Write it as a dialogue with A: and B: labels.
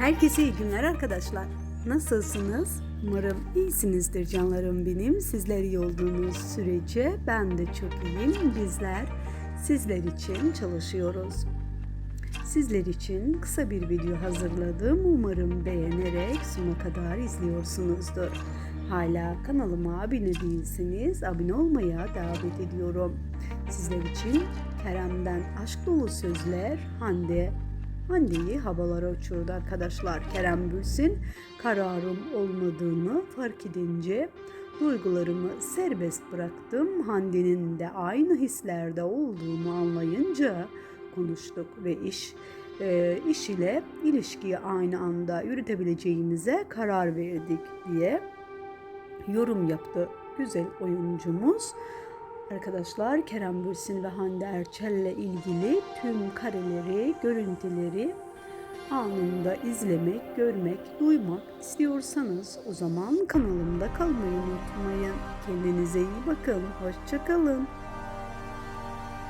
A: Herkese iyi günler arkadaşlar. Nasılsınız? Umarım iyisinizdir canlarım benim. Sizler iyi olduğunuz sürece ben de çok iyiyim. Bizler sizler için çalışıyoruz. Sizler için kısa bir video hazırladım. Umarım beğenerek sona kadar izliyorsunuzdur. Hala kanalıma abone değilseniz abone olmaya davet ediyorum. Sizler için Kerem'den aşk dolu sözler Hande Hande'yi havalara uçurdu arkadaşlar. Kerem Bülsin kararım olmadığını fark edince duygularımı serbest bıraktım. Hande'nin de aynı hislerde olduğunu anlayınca konuştuk ve iş e, iş ile ilişkiyi aynı anda yürütebileceğimize karar verdik diye yorum yaptı güzel oyuncumuz. Arkadaşlar Kerem Bürsin ve Hande Erçel'le ilgili tüm kareleri, görüntüleri anında izlemek, görmek, duymak istiyorsanız o zaman kanalımda kalmayı unutmayın. Kendinize iyi bakın. Hoşçakalın.